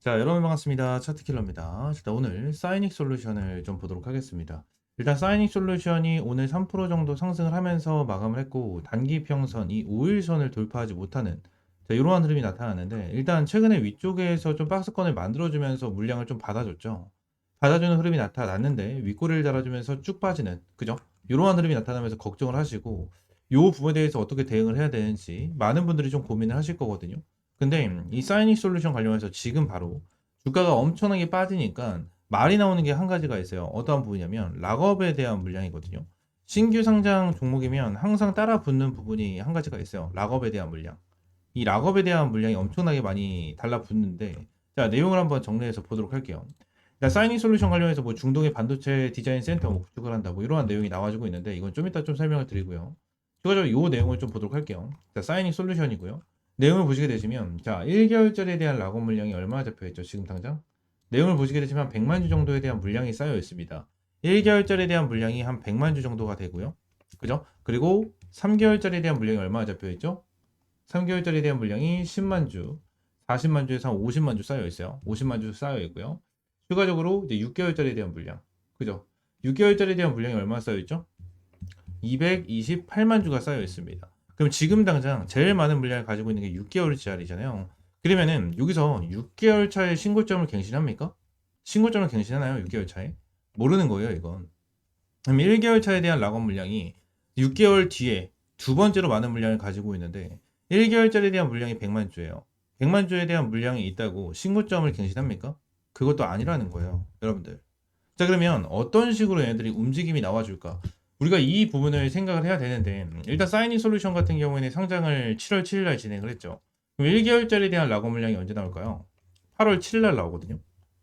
자, 여러분 반갑습니다. 차트킬러입니다. 일단 오늘 사이닉 솔루션을 좀 보도록 하겠습니다. 일단 사이닉 솔루션이 오늘 3% 정도 상승을 하면서 마감을 했고 단기 평선 이 5일선을 돌파하지 못하는 자, 이러한 흐름이 나타나는데 일단 최근에 위쪽에서 좀 박스권을 만들어주면서 물량을 좀 받아줬죠. 받아주는 흐름이 나타났는데 윗꼬리를 달아주면서 쭉 빠지는 그죠? 이러한 흐름이 나타나면서 걱정을 하시고 이 부분에 대해서 어떻게 대응을 해야 되는지 많은 분들이 좀 고민을 하실 거거든요. 근데 이 사이닉 솔루션 관련해서 지금 바로 주가가 엄청나게 빠지니까 말이 나오는 게 한 가지가 있어요. 어떠한 부분이냐면 락업에 대한 물량이거든요. 신규 상장 종목이면 항상 따라 붙는 부분이 한 가지가 있어요. 락업에 대한 물량. 이 락업에 대한 물량이 엄청나게 많이 달라붙는데 자 내용을 한번 정리해서 보도록 할게요. 자, 사이닉 솔루션 관련해서 뭐 중동의 반도체 디자인 센터 뭐 구축을 한다 뭐 이러한 내용이 나와주고 있는데 이건 좀 이따 좀 설명을 드리고요. 추가적으로 이 내용을 좀 보도록 할게요. 자, 사이닉 솔루션이고요. 내용을 보시게 되시면 자 1개월짜리에 대한 락업 물량이 얼마나 잡혀 있죠? 지금 당장? 내용을 보시게 되시면 100만 주 정도에 대한 물량이 쌓여 있습니다. 1개월짜리에 대한 물량이 한 100만 주 정도가 되고요. 그죠? 그리고 3개월짜리에 대한 물량이 얼마나 잡혀 있죠? 3개월짜리에 대한 물량이 10만 주 40만 주에서 한 50만 주 쌓여 있어요. 50만 주 쌓여 있고요. 추가적으로 이제 6개월짜리에 대한 물량. 그죠? 6개월짜리에 대한 물량이 얼마나 쌓여 있죠? 228만 주가 쌓여 있습니다 그럼 지금 당장 제일 많은 물량을 가지고 있는 게 6개월짜리잖아요. 그러면은 여기서 6개월 차에 신고점을 갱신합니까? 신고점을 갱신하나요? 6개월 차에? 모르는 거예요, 이건. 그럼 1개월 차에 대한 락업 물량이 6개월 뒤에 두 번째로 많은 물량을 가지고 있는데 1개월짜리에 대한 물량이 100만 주예요. 100만 주에 대한 물량이 있다고 신고점을 갱신합니까? 그것도 아니라는 거예요, 여러분들. 자, 그러면 어떤 식으로 얘네들이 움직임이 나와줄까? 우리가 이 부분을 생각을 해야 되는데 일단 사이닝 솔루션 같은 경우에는 상장을 7월 7일 날 진행을 했죠. 그럼 1개월짜리에 대한 락업 물량이 언제 나올까요? 8월 7일 날 나오거든요.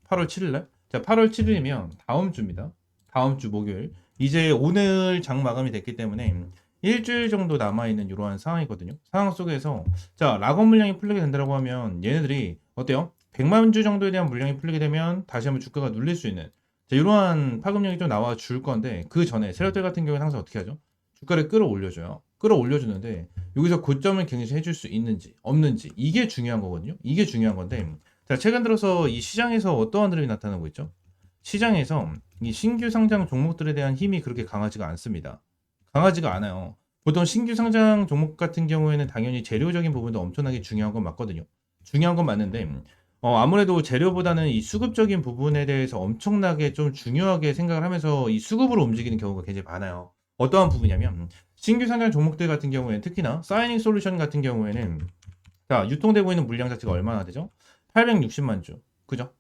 8월 7일 날. 자, 8월 7일이면 다음 주입니다. 다음 주 목요일. 이제 오늘 장 마감이 됐기 때문에 일주일 정도 남아있는 이러한 상황이거든요. 상황 속에서 자, 락업 물량이 풀리게 된다고 하면 얘네들이 어때요? 100만 주 정도에 대한 물량이 풀리게 되면 다시 한번 주가가 눌릴 수 있는 자, 이러한 파급력이 좀 나와 줄 건데 그 전에 세력들 같은 경우는 항상 어떻게 하죠? 주가를 끌어올려줘요. 끌어올려주는데 여기서 고점을 갱신해 줄 수 있는지 없는지 이게 중요한 거거든요. 이게 중요한 건데 자 최근 들어서 이 시장에서 어떠한 흐름이 나타나고 있죠? 시장에서 이 신규 상장 종목들에 대한 힘이 그렇게 강하지가 않습니다. 강하지가 않아요. 보통 신규 상장 종목 같은 경우에는 당연히 재료적인 부분도 엄청나게 중요한 건 맞거든요. 중요한 건 맞는데 어, 아무래도 재료보다는 이 수급적인 부분에 대해서 엄청나게 좀 중요하게 생각을 하면서 이 수급으로 움직이는 경우가 굉장히 많아요. 어떠한 부분이냐면 신규 상장 종목들 같은 경우에는 특히나 사이닝 솔루션 같은 경우에는 자 유통되고 있는 물량 자체가 얼마나 되죠? 860만 주, 그죠?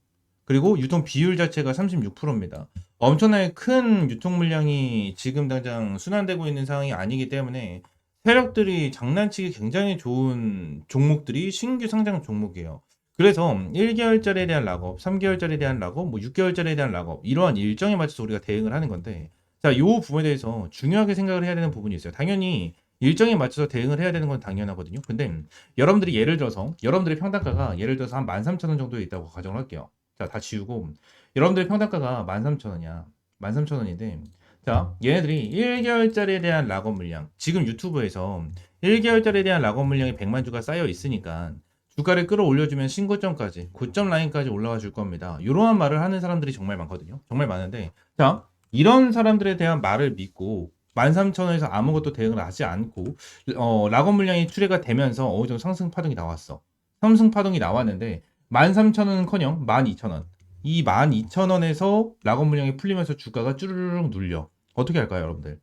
그리고 유통 비율 자체가 36%입니다. 엄청나게 큰 유통 물량이 지금 당장 순환되고 있는 상황이 아니기 때문에 세력들이 장난치기 굉장히 좋은 종목들이 신규 상장 종목이에요. 그래서 1개월짜리에 대한 락업, 3개월짜리에 대한 락업, 뭐 6개월짜리에 대한 락업 이러한 일정에 맞춰서 우리가 대응을 하는 건데 자, 이 부분에 대해서 중요하게 생각을 해야 되는 부분이 있어요. 당연히 일정에 맞춰서 대응을 해야 되는 건 당연하거든요. 근데 여러분들이 예를 들어서 여러분들의 평단가가 예를 들어서 한 13,000원 정도에 있다고 가정을 할게요. 자, 다 지우고 여러분들의 평단가가 13,000원이야. 13,000원인데 자, 얘네들이 1개월짜리에 대한 락업 물량 지금 유튜브에서 1개월짜리에 대한 락업 물량이 100만 주가 쌓여 있으니까 주가를 끌어올려주면 신고점까지 고점 라인까지 올라와 줄 겁니다. 이러한 말을 하는 사람들이 정말 많거든요. 정말 많은데 자 이런 사람들에 대한 말을 믿고 13,000원에서 아무것도 대응을 하지 않고 어, 락업 물량이 출회가 되면서 어느 정도 상승 파동이 나왔어. 상승 파동이 나왔는데 13,000원은커녕 12,000원. 이 12,000원에서 락업 물량이 풀리면서 주가가 쭈르륵 눌려. 어떻게 할까요, 여러분들?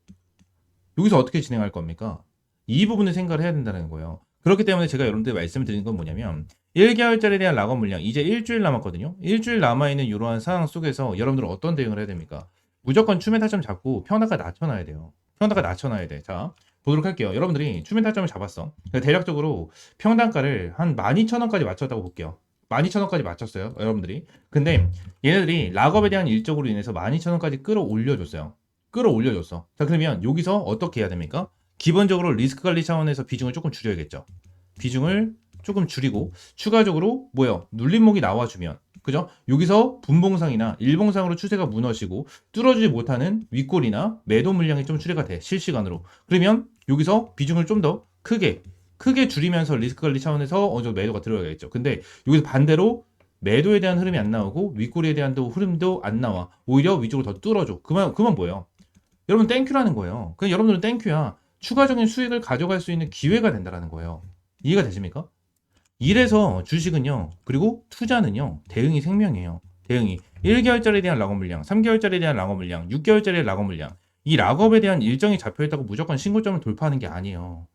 여기서 어떻게 진행할 겁니까? 이 부분을 생각을 해야 된다는 거예요. 그렇기 때문에 제가 여러분들 말씀을 드리는 건 뭐냐면 1개월짜리에 대한 락업 물량 이제 일주일 남았거든요. 일주일 남아있는 이러한 상황 속에서 여러분들은 어떤 대응을 해야 됩니까? 무조건 추매 타점 잡고 평단가 낮춰놔야 돼요. 평단가 낮춰놔야 돼. 자 보도록 할게요. 여러분들이 추매 타점을 잡았어. 대략적으로 평단가를 한 12,000원까지 맞췄다고 볼게요. 12,000원까지 맞췄어요. 여러분들이. 근데 얘네들이 락업에 대한 일적으로 인해서 12,000원까지 끌어올려줬어요. 끌어올려줬어. 자 그러면 여기서 어떻게 해야 됩니까? 기본적으로 리스크 관리 차원에서 비중을 조금 줄여야겠죠. 비중을 조금 줄이고 추가적으로 뭐요? 눌림목이 나와주면 그죠? 여기서 분봉상이나 일봉상으로 추세가 무너지고 뚫어주지 못하는 윗골이나 매도 물량이 좀 출회가 돼 실시간으로 그러면 여기서 비중을 좀 더 크게 크게 줄이면서 리스크 관리 차원에서 어느 정도 매도가 들어가겠죠. 근데 여기서 반대로 매도에 대한 흐름이 안 나오고 윗꼬리에 대한 또 흐름도 안 나와. 오히려 위쪽으로 더 뚫어줘. 그만 그만 뭐예요? 여러분 땡큐라는 거예요. 그냥 여러분들은 땡큐야. 추가적인 수익을 가져갈 수 있는 기회가 된다라는 거예요. 이해가 되십니까? 이래서 주식은요. 그리고 투자는요. 대응이 생명이에요. 대응이 1개월짜리에 대한 락업 물량, 3개월짜리에 대한 락업 물량, 6개월짜리의 락업 물량. 이 락업에 대한 일정이 잡혀 있다고 무조건 신고점을 돌파하는 게 아니에요.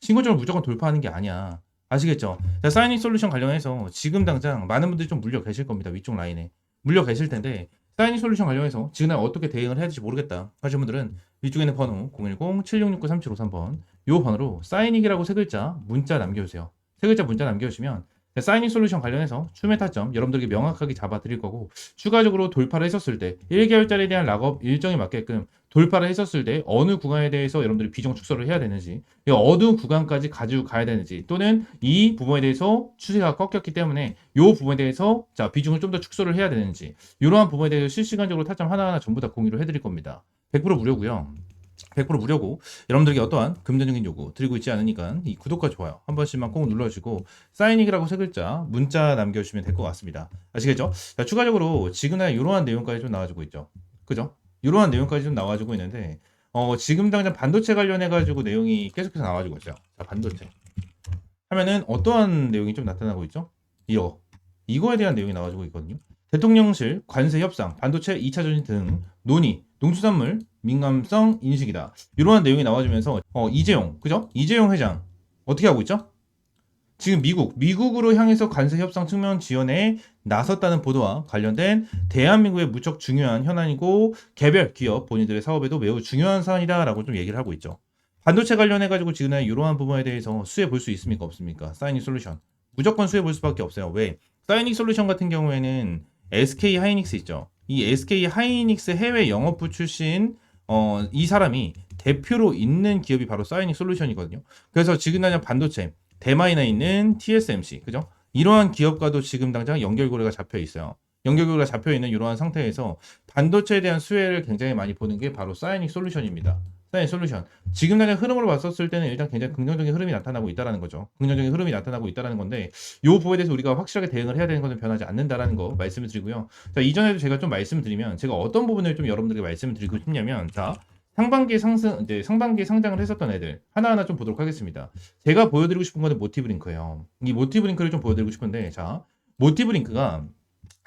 신고점을 무조건 돌파하는 게 아니야. 아시겠죠? 자, 사이닝 솔루션 관련해서 지금 당장 많은 분들이 좀 물려 계실 겁니다. 위쪽 라인에. 물려 계실 텐데 사이닝 솔루션 관련해서 지금 날 어떻게 대응을 해야 될지 모르겠다 하시는 분들은 위쪽에 있는 번호 010-7669-3753번 요 번호로 사이닝이라고 세 글자 문자 남겨주세요. 세 글자 문자 남겨주시면 사이닝 솔루션 관련해서 추매 타점 여러분들에게 명확하게 잡아 드릴 거고 추가적으로 돌파를 했었을 때 1개월짜리에 대한 락업 일정에 맞게끔 돌파를 했었을 때 어느 구간에 대해서 여러분들이 비중 축소를 해야 되는지 이 어느 구간까지 가지고 가야 되는지 또는 이 부분에 대해서 추세가 꺾였기 때문에 이 부분에 대해서 자 비중을 좀 더 축소를 해야 되는지 이러한 부분에 대해서 실시간적으로 타점 하나하나 전부 다 공유를 해드릴 겁니다. 100% 무료고요. 100% 무료고 여러분들에게 어떠한 금전적인 요구 드리고 있지 않으니까 이 구독과 좋아요 한 번씩만 꼭 눌러주시고 사인이라고 세 글자 문자 남겨주시면 될 것 같습니다. 아시겠죠? 자, 추가적으로 지금날 이러한 내용까지 좀 나와주고 있죠. 그죠? 이러한 내용까지 좀 나와주고 있는데 어, 지금 당장 반도체 관련해 가지고 내용이 계속해서 나와주고 있어요. 자, 반도체 하면은 어떠한 내용이 좀 나타나고 있죠? 이거 이거에 대한 내용이 나와주고 있거든요. 대통령실 관세 협상, 반도체 2차 전지 등 논의, 농수산물 민감성 인식이다. 이러한 내용이 나와주면서 어, 이재용, 그죠? 이재용 회장 어떻게 하고 있죠? 지금 미국, 미국으로 향해서 관세 협상 측면 지원에 나섰다는 보도와 관련된 대한민국의 무척 중요한 현안이고 개별 기업 본인들의 사업에도 매우 중요한 사안이다라고 좀 얘기를 하고 있죠. 반도체 관련해 가지고 지금 이러한 부분에 대해서 수혜 볼 수 있습니까 없습니까? 사이닝 솔루션 무조건 수혜 볼 수밖에 없어요. 왜? 사이닝 솔루션 같은 경우에는 SK 하이닉스 있죠. 이 SK 하이닉스 해외 영업부 출신 어, 이 사람이 대표로 있는 기업이 바로 사이닉 솔루션이거든요. 그래서 지금 당장 반도체 대마이나 있는 TSMC 그죠? 이러한 기업과도 지금 당장 연결고리가 잡혀 있어요. 연결고리가 잡혀 있는 이러한 상태에서 반도체에 대한 수혜를 굉장히 많이 보는 게 바로 사이닉 솔루션입니다. 사이닉 솔루션. 지금 당장 흐름으로 봤었을 때는 일단 굉장히 긍정적인 흐름이 나타나고 있다라는 거죠. 긍정적인 흐름이 나타나고 있다라는 건데 이 부분에 대해서 우리가 확실하게 대응을 해야 되는 것은 변하지 않는다라는 거 말씀을 드리고요. 자, 이전에도 제가 좀 말씀드리면 제가 어떤 부분을 좀 여러분들에게 말씀을 드리고 싶냐면 자, 상반기 상승 이제 상반기 상장을 했었던 애들 하나하나 좀 보도록 하겠습니다. 제가 보여드리고 싶은 거는 모티브 링크예요. 이 모티브 링크를 좀 보여드리고 싶은데 자, 모티브 링크가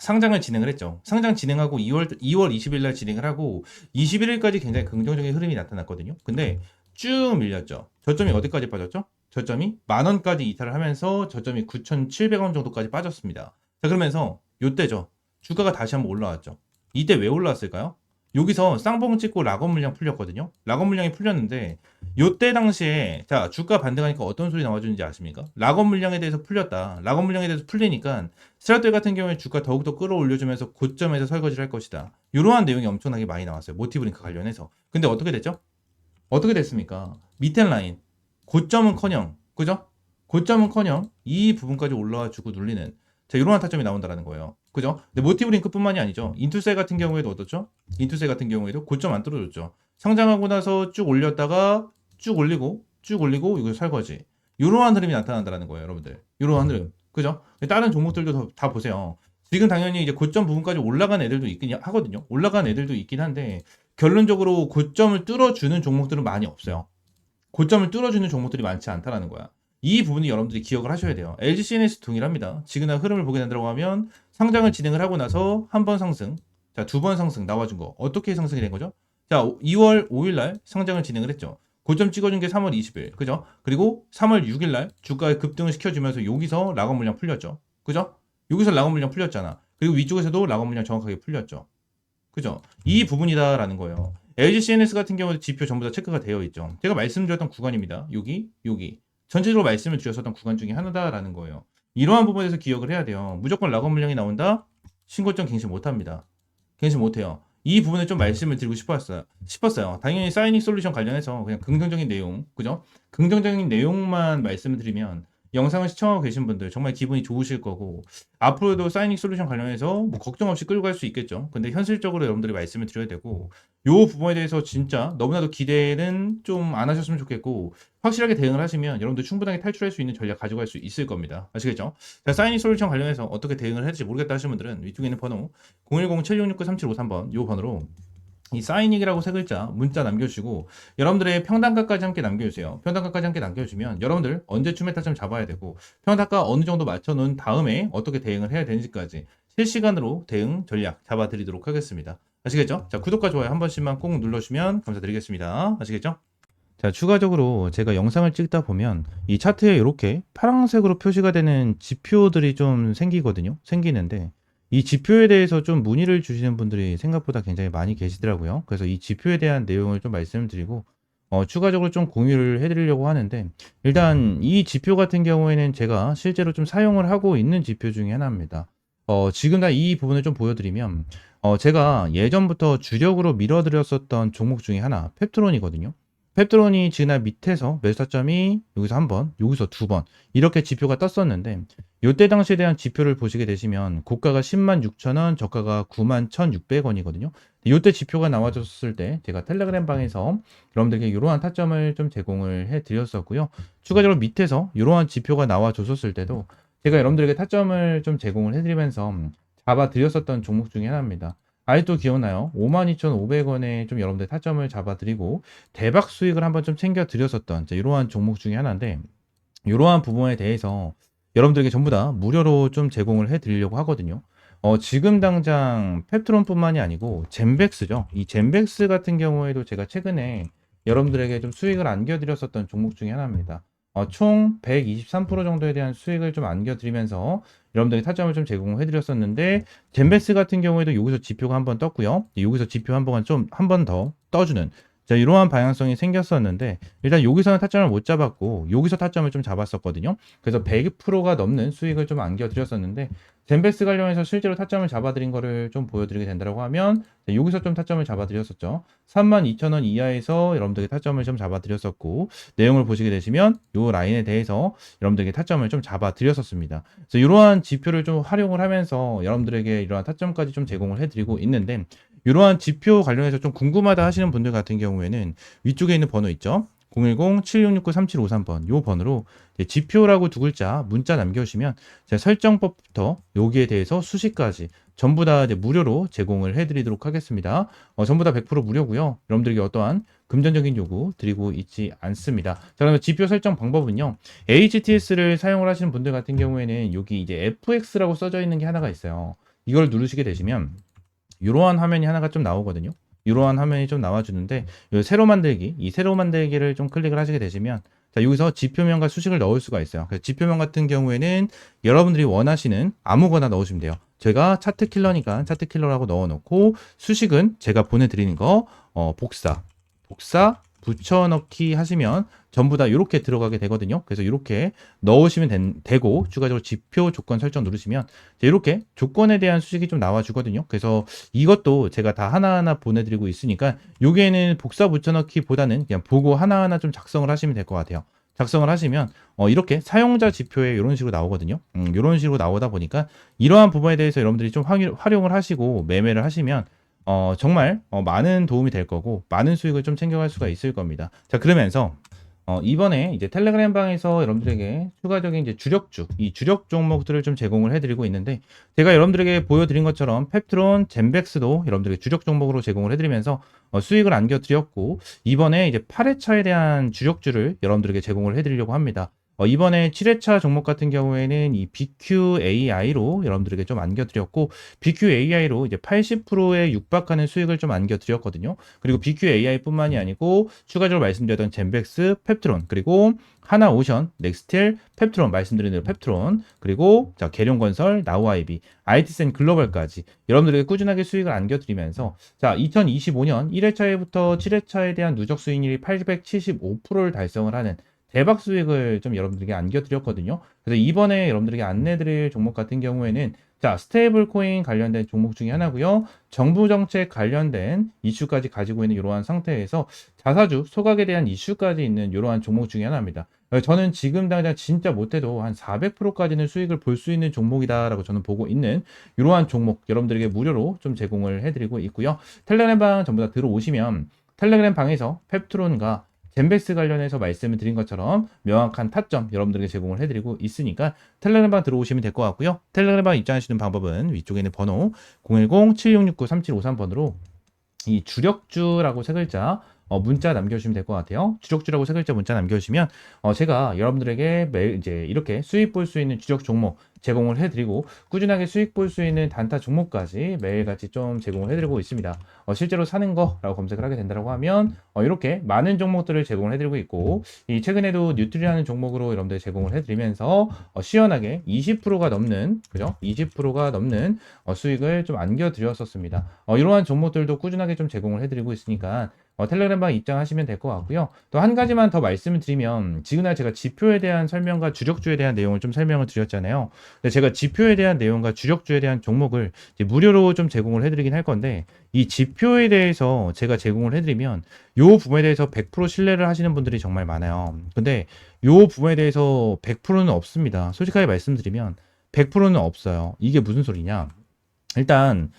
상장을 진행을 했죠. 상장 진행하고 2월 2월 20일 날 진행을 하고 21일까지 굉장히 긍정적인 흐름이 나타났거든요. 근데 쭉 밀렸죠. 저점이 어디까지 빠졌죠? 저점이 만 원까지 이탈을 하면서 저점이 9,700원 정도까지 빠졌습니다. 자, 그러면서 요때죠. 주가가 다시 한번 올라왔죠. 이때 왜 올라왔을까요? 여기서 쌍봉 찍고 락업 물량 풀렸거든요. 락업 물량이 풀렸는데 요때 당시에 자 주가 반등하니까 어떤 소리 나와주는지 아십니까? 락업 물량에 대해서 풀렸다. 락업 물량에 대해서 풀리니까 스라들 같은 경우에 주가 더욱더 끌어올려주면서 고점에서 설거지를 할 것이다. 이러한 내용이 엄청나게 많이 나왔어요. 모티브 링크 관련해서. 근데 어떻게 됐죠? 어떻게 됐습니까? 밑에 라인 고점은커녕 그죠? 고점은커녕 이 부분까지 올라와 주고 눌리는 자 이러한 타점이 나온다라는 거예요. 그죠? 근데 모티브 링크뿐만이 아니죠. 인투셀 같은 경우에도 어떻죠? 인투셀 같은 경우에도 고점 안 떨어졌죠. 상장하고 나서 쭉 올렸다가 쭉 올리고 쭉 올리고 이거 설거지. 이러한 흐름이 나타난다는 거예요, 여러분들. 이러한 흐름. 그죠? 다른 종목들도 다 보세요. 지금 당연히 이제 고점 부분까지 올라간 애들도 있긴 하거든요. 올라간 애들도 있긴 한데 결론적으로 고점을 뚫어주는 종목들은 많이 없어요. 고점을 뚫어주는 종목들이 많지 않다라는 거야. 이 부분이 여러분들이 기억을 하셔야 돼요. LG CNS 동일합니다. 지금의 흐름을 보게 된다고 하면 상장을 진행을 하고 나서 한 번 상승, 자, 두 번 상승 나와준 거. 어떻게 상승이 된 거죠? 자, 2월 5일 날 상장을 진행을 했죠. 고점 찍어준 게 3월 20일. 그죠? 그리고 3월 6일 날 주가에 급등을 시켜주면서 여기서 락업 물량 풀렸죠. 그죠? 여기서 락업 물량 풀렸잖아. 그리고 위쪽에서도 락업 물량 정확하게 풀렸죠. 그죠? 이 부분이다라는 거예요. LG CNS 같은 경우도 지표 전부 다 체크가 되어 있죠. 제가 말씀드렸던 구간입니다. 여기, 여기. 전체적으로 말씀을 드렸었던 구간 중에 하나다라는 거예요. 이러한 부분에서 기억을 해야 돼요. 무조건 락업 물량이 나온다? 신고점 갱신 못합니다. 갱신 못해요. 이 부분을 좀 말씀을 드리고 싶었어요. 싶었어요. 당연히 사이닝 솔루션 관련해서 그냥 긍정적인 내용, 그죠? 긍정적인 내용만 말씀을 드리면 영상을 시청하고 계신 분들 정말 기분이 좋으실 거고 앞으로도 사이닉 솔루션 관련해서 뭐 걱정 없이 끌고 갈 수 있겠죠. 근데 현실적으로 여러분들이 말씀을 드려야 되고 요 부분에 대해서 진짜 너무나도 기대는 좀 안 하셨으면 좋겠고 확실하게 대응을 하시면 여러분들 충분하게 탈출할 수 있는 전략 가져갈 수 있을 겁니다. 아시겠죠? 자, 사이닉 솔루션 관련해서 어떻게 대응을 해야 될지 모르겠다 하시는 분들은 위쪽에 있는 번호 010-7669-3753번 요 번호로 이 사이닉이라고 세 글자 문자 남겨주시고 여러분들의 평단가까지 함께 남겨주세요. 평단가까지 함께 남겨주시면 여러분들 언제쯤에 타점 잡아야 되고 평단가 어느 정도 맞춰놓은 다음에 어떻게 대응을 해야 되는지까지 실시간으로 대응 전략 잡아드리도록 하겠습니다. 아시겠죠? 자 구독과 좋아요 한 번씩만 꼭 눌러주시면 감사드리겠습니다. 아시겠죠? 자 추가적으로 제가 영상을 찍다 보면 이 차트에 이렇게 파란색으로 표시가 되는 지표들이 좀 생기거든요. 생기는데 이 지표에 대해서 좀 문의를 주시는 분들이 생각보다 굉장히 많이 계시더라고요. 그래서 이 지표에 대한 내용을 좀 말씀드리고 어, 추가적으로 좀 공유를 해드리려고 하는데 일단 이 지표 같은 경우에는 제가 실제로 좀 사용을 하고 있는 지표 중에 하나입니다. 어, 지금 다 이 부분을 좀 보여드리면 어, 제가 예전부터 주력으로 밀어드렸었던 종목 중에 하나 펩트론이거든요. 펩트론이 지난 밑에서 매수타점이 여기서 한 번, 여기서 두 번 이렇게 지표가 떴었는데 이때 당시에 대한 지표를 보시게 되시면 고가가 10만 6천 원, 저가가 9만 1,600원이거든요. 이때 지표가 나와줬을 때 제가 텔레그램 방에서 여러분들께 이러한 타점을 좀 제공을 해드렸었고요. 추가적으로 밑에서 이러한 지표가 나와줬었을 때도 제가 여러분들에게 타점을 좀 제공을 해드리면서 잡아드렸었던 종목 중에 하나입니다. 아직도 기억나요? 52,500원에 좀 여러분들 타점을 잡아드리고 대박 수익을 한번 좀 챙겨드렸었던 이러한 종목 중에 하나인데 이러한 부분에 대해서 여러분들에게 전부 다 무료로 좀 제공을 해드리려고 하거든요. 어, 지금 당장 펩트론뿐만이 아니고 젠백스죠. 이 젠백스 같은 경우에도 제가 최근에 여러분들에게 좀 수익을 안겨드렸었던 종목 중에 하나입니다. 어, 총 123% 정도에 대한 수익을 좀 안겨드리면서 여러분들이 타점을 좀 제공해 드렸었는데 젠베스 같은 경우에도 여기서 지표가 한번 떴고요. 여기서 지표 한 번 좀 한 번 더 떠주는 자, 이러한 방향성이 생겼었는데 일단 여기서는 타점을 못 잡았고 여기서 타점을 좀 잡았었거든요. 그래서 100%가 넘는 수익을 좀 안겨드렸었는데 젠베스 관련해서 실제로 타점을 잡아드린 거를 좀 보여드리게 된다고 하면 자, 여기서 좀 타점을 잡아드렸었죠. 32,000원 이하에서 여러분들에게 타점을 좀 잡아드렸었고 내용을 보시게 되시면 이 라인에 대해서 여러분들에게 타점을 좀 잡아드렸었습니다. 그래서 이러한 지표를 좀 활용을 하면서 여러분들에게 이러한 타점까지 좀 제공을 해드리고 있는데 이러한 지표 관련해서 좀 궁금하다 하시는 분들 같은 경우에는 위쪽에 있는 번호 있죠. 010-7669-3753번 요 번호로 지표라고 두 글자 문자 남겨주시면 제 설정법부터 여기에 대해서 수식까지 전부 다 이제 무료로 제공을 해드리도록 하겠습니다. 어, 전부 다 100% 무료고요. 여러분들에게 어떠한 금전적인 요구 드리고 있지 않습니다. 자, 그러면 지표 설정 방법은요. HTS를 사용을 하시는 분들 같은 경우에는 여기 이제 FX라고 써져 있는 게 하나가 있어요. 이걸 누르시게 되시면 이러한 화면이 하나가 좀 나오거든요. 이러한 화면이 좀 나와주는데 새로 만들기, 이 새로 만들기를 좀 클릭을 하시게 되시면 자, 여기서 지표명과 수식을 넣을 수가 있어요. 그래서 지표명 같은 경우에는 여러분들이 원하시는 아무거나 넣으시면 돼요. 제가 차트 킬러니까 차트 킬러라고 넣어놓고 수식은 제가 보내드리는 거 어, 복사, 복사, 붙여넣기 하시면 전부 다 이렇게 들어가게 되거든요. 그래서 이렇게 넣으시면 된, 되고 추가적으로 지표 조건 설정 누르시면 이렇게 조건에 대한 수식이 좀 나와주거든요. 그래서 이것도 제가 다 하나하나 보내드리고 있으니까 여기에는 복사 붙여넣기보다는 그냥 보고 하나하나 좀 작성을 하시면 될 것 같아요. 작성을 하시면 어, 이렇게 사용자 지표에 이런 식으로 나오거든요. 음, 이런 식으로 나오다 보니까 이러한 부분에 대해서 여러분들이 좀 활용을 하시고 매매를 하시면 어, 정말 어, 많은 도움이 될 거고 많은 수익을 좀 챙겨갈 수가 있을 겁니다. 자 그러면서 어, 이번에 이제 텔레그램 방에서 여러분들에게 추가적인 이제 주력주, 이 주력 종목들을 좀 제공을 해드리고 있는데, 제가 여러분들에게 보여드린 것처럼 펩트론, 젠백스도 여러분들에게 주력 종목으로 제공을 해드리면서 어, 수익을 안겨드렸고, 이번에 이제 8회차에 대한 주력주를 여러분들에게 제공을 해드리려고 합니다. 어, 이번에 7회차 종목 같은 경우에는 이 BQAI로 여러분들에게 좀 안겨드렸고 BQAI로 이제 80%에 육박하는 수익을 좀 안겨드렸거든요. 그리고 BQAI뿐만이 아니고 추가적으로 말씀드렸던 젠백스, 펩트론 그리고 하나오션, 넥스텔, 펩트론 말씀드린 대로 펩트론 그리고 자 계룡건설, 나우아이비, IT센 글로벌까지 여러분들에게 꾸준하게 수익을 안겨드리면서 자 2025년 1회차에부터 7회차에 대한 누적 수익률이 875%를 달성을 하는 대박 수익을 좀 여러분들에게 안겨드렸거든요. 그래서 이번에 여러분들에게 안내드릴 종목 같은 경우에는 자, 스테이블 코인 관련된 종목 중에 하나고요. 정부 정책 관련된 이슈까지 가지고 있는 이러한 상태에서 자사주 소각에 대한 이슈까지 있는 이러한 종목 중에 하나입니다. 어, 저는 지금 당장 진짜 못해도 한 400%까지는 수익을 볼 수 있는 종목이다라고 저는 보고 있는 이러한 종목 여러분들에게 무료로 좀 제공을 해드리고 있고요. 텔레그램 방 전부 다 들어오시면 텔레그램 방에서 펩트론과 젠베스 관련해서 말씀을 드린 것처럼 명확한 타점 여러분들에게 제공을 해드리고 있으니까 텔레그램방 들어오시면 될 것 같고요. 텔레그램방 입장하시는 방법은 위쪽에 있는 번호 010-7669-3753 번으로 이 주력주라고 세 글자 어, 문자 남겨주시면 될 것 같아요. 주력주라고 세 글자 문자 남겨주시면 어, 제가 여러분들에게 매일 이제 이렇게 수익 볼 수 있는 주력 종목 제공을 해드리고 꾸준하게 수익 볼 수 있는 단타 종목까지 매일같이 좀 제공을 해드리고 있습니다. 어, 실제로 사는 거라고 검색을 하게 된다고 하면 어, 이렇게 많은 종목들을 제공을 해드리고 있고 이 최근에도 뉴트리라는 종목으로 여러분들 제공을 해드리면서 어, 시원하게 20%가 넘는 그죠? 20%가 넘는 어, 수익을 좀 안겨드렸었습니다. 어, 이러한 종목들도 꾸준하게 좀 제공을 해드리고 있으니까 어, 텔레그램방 입장하시면 될 것 같고요. 또 한 가지만 더 말씀을 드리면 지금날 제가 지표에 대한 설명과 주력주에 대한 내용을 좀 설명을 드렸잖아요. 근데 제가 지표에 대한 내용과 주력주에 대한 종목을 무료로 좀 제공을 해드리긴 할 건데 이 지표에 대해서 제가 제공을 해드리면 요 부분에 대해서 100% 신뢰를 하시는 분들이 정말 많아요. 근데 요 부분에 대해서 100%는 없습니다. 솔직하게 말씀드리면 100%는 없어요. 이게 무슨 소리냐? 일단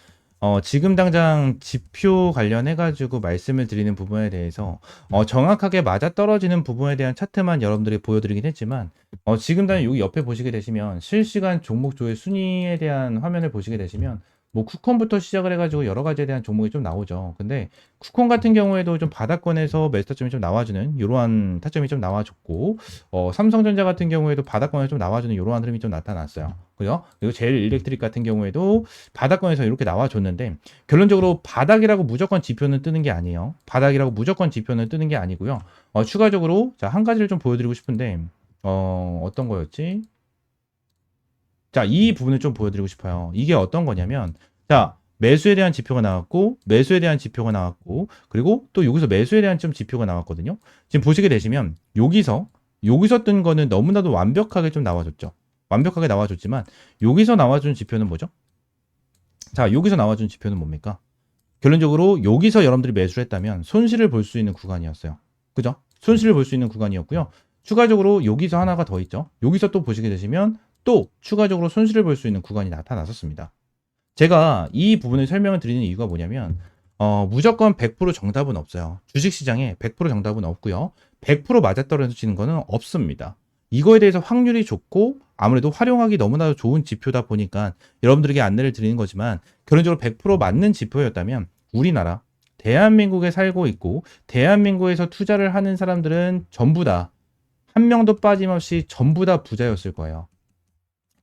어, 지금 당장 지표 관련해가지고 말씀을 드리는 부분에 대해서 어, 정확하게 맞아 떨어지는 부분에 대한 차트만 여러분들이 보여드리긴 했지만 어, 지금 당장 여기 옆에 보시게 되시면 실시간 종목 조회 순위에 대한 화면을 보시게 되시면 뭐 쿠콘부터 시작을 해가지고 여러 가지에 대한 종목이 좀 나오죠. 근데 쿠콘 같은 경우에도 좀 바닥권에서 매수 타점이 좀 나와주는 이러한 타점이 좀 나와줬고 어, 삼성전자 같은 경우에도 바닥권에 좀 나와주는 이러한 흐름이 좀 나타났어요. 그죠? 그리고 제일 일렉트릭 같은 경우에도 바닥권에서 이렇게 나와줬는데 결론적으로 바닥이라고 무조건 지표는 뜨는 게 아니에요. 바닥이라고 무조건 지표는 뜨는 게 아니고요. 어, 추가적으로 자 한 가지를 좀 보여드리고 싶은데 어, 어떤 거였지? 자, 이 부분을 좀 보여드리고 싶어요. 이게 어떤 거냐면, 자, 매수에 대한 지표가 나왔고, 매수에 대한 지표가 나왔고, 그리고 또 여기서 매수에 대한 좀 지표가 나왔거든요. 지금 보시게 되시면, 여기서, 여기서 뜬 거는 너무나도 완벽하게 좀 나와줬죠. 완벽하게 나와줬지만, 여기서 나와준 지표는 뭐죠? 자, 여기서 나와준 지표는 뭡니까? 결론적으로 여기서 여러분들이 매수를 했다면 손실을 볼 수 있는 구간이었어요. 그죠? 손실을 볼 수 있는 구간이었고요. 추가적으로 여기서 하나가 더 있죠. 여기서 또 보시게 되시면 또 추가적으로 손실을 볼 수 있는 구간이 나타났었습니다. 제가 이 부분을 설명을 드리는 이유가 뭐냐면 어, 무조건 100% 정답은 없어요. 주식시장에 100% 정답은 없고요. 100% 맞아떨어지는 거는 없습니다. 이거에 대해서 확률이 좋고 아무래도 활용하기 너무나도 좋은 지표다 보니까 여러분들에게 안내를 드리는 거지만 결론적으로 100% 맞는 지표였다면 우리나라 대한민국에 살고 있고 대한민국에서 투자를 하는 사람들은 전부 다 한 명도 빠짐없이 전부 다 부자였을 거예요.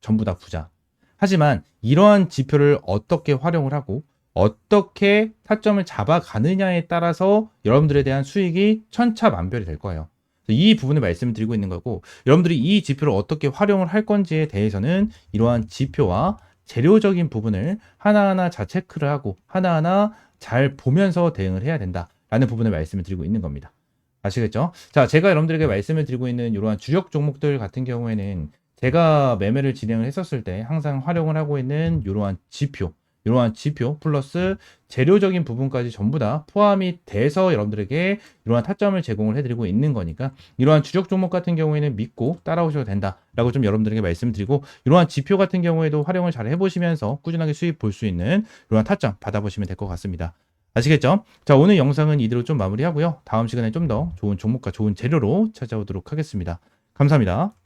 전부 다 부자. 하지만 이러한 지표를 어떻게 활용을 하고 어떻게 타점을 잡아가느냐에 따라서 여러분들에 대한 수익이 천차만별이 될 거예요. 이 부분을 말씀을 드리고 있는 거고 여러분들이 이 지표를 어떻게 활용을 할 건지에 대해서는 이러한 지표와 재료적인 부분을 하나하나 자 체크를 하고 하나하나 잘 보면서 대응을 해야 된다라는 부분을 말씀을 드리고 있는 겁니다. 아시겠죠? 자, 제가 여러분들에게 말씀을 드리고 있는 이러한 주력 종목들 같은 경우에는 제가 매매를 진행을 했었을 때 항상 활용을 하고 있는 이러한 지표, 이러한 지표 플러스 재료적인 부분까지 전부 다 포함이 돼서 여러분들에게 이러한 타점을 제공을 해드리고 있는 거니까 이러한 주력 종목 같은 경우에는 믿고 따라오셔도 된다라고 좀 여러분들에게 말씀드리고 이러한 지표 같은 경우에도 활용을 잘 해보시면서 꾸준하게 수익 볼수 있는 이러한 타점 받아보시면 될 것 같습니다. 아시겠죠? 자, 오늘 영상은 이대로 좀 마무리하고요. 다음 시간에 좀 더 좋은 종목과 좋은 재료로 찾아오도록 하겠습니다. 감사합니다.